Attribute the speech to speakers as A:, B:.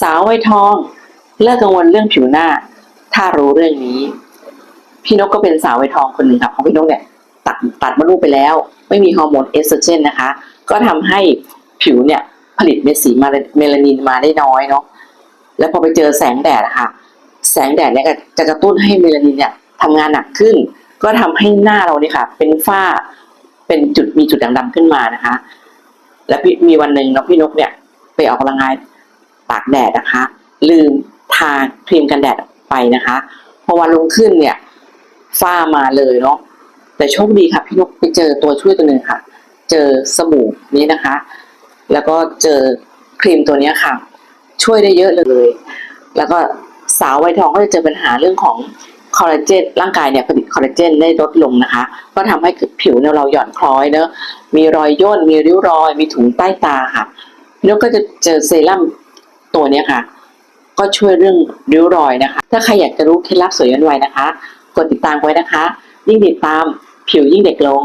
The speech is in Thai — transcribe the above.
A: สาววัยทอง เลิกกังวลเรื่องผิวหน้า ถ้ารู้เรื่องนี้ พี่นกก็เป็นสาววัยทองคนหนึ่งค่ะของพี่นกเนี่ยตัดตัดมดลูกไปแล้ว ไม่มีฮอร์โมนเอสโตรเจนนะคะ ก็ทำให้ผิวเนี่ยผลิตเม็ดสีเมลานินมาได้น้อยเนาะแล้วพอไปเจอแสงแดดอะค่ะแสงแดดเนี่ยจะกระตุ้นให้เมลานินเนี่ยทำงานหนักขึ้น ก็ทำให้หน้าเราเนี่ยค่ะ เป็นฝ้าเป็นจุดมีจุดด่างๆขึ้นมานะคะ แล้วพี่มีวันหนึ่งเนาะพี่นกเนี่ยไปออกกำลังกาย ตากแดดนะคะ ลืมทาครีมกันแดดไปนะคะพอวันรุ่งขึ้นเนี่ยฝ้ามาเลยเนาะแต่โชคดีค่ะพี่นกไปเจอตัวช่วยตัวหนึ่งค่ะ เจอสบู่นี้นะคะ แล้วก็เจอครีมตัวนี้ค่ะ ช่วยได้เยอะเลย แล้วก็สาววัยทองก็จะเจอปัญหาเรื่องของคอลลาเจนร่างกายเนี่ยผลิตคอลลาเจนได้ลดลงนะคะ ก็ทำให้ผิวเนี่ยเราหย่อนคล้อยเนอะมีรอยย่นมีริ้วรอย มีถุงใต้ตาค่ะแล้วก็จะเจอเซรั่ม ตัวเนี้ยค่ะ ก็ช่วยเรื่องริ้วรอยนะคะ ถ้าใครอยากจะรู้เคล็ดลับสวยย้อนวัยนะคะ กดติดตามไว้นะคะ ยิ่งติดตามผิวยิ่งเด็กลง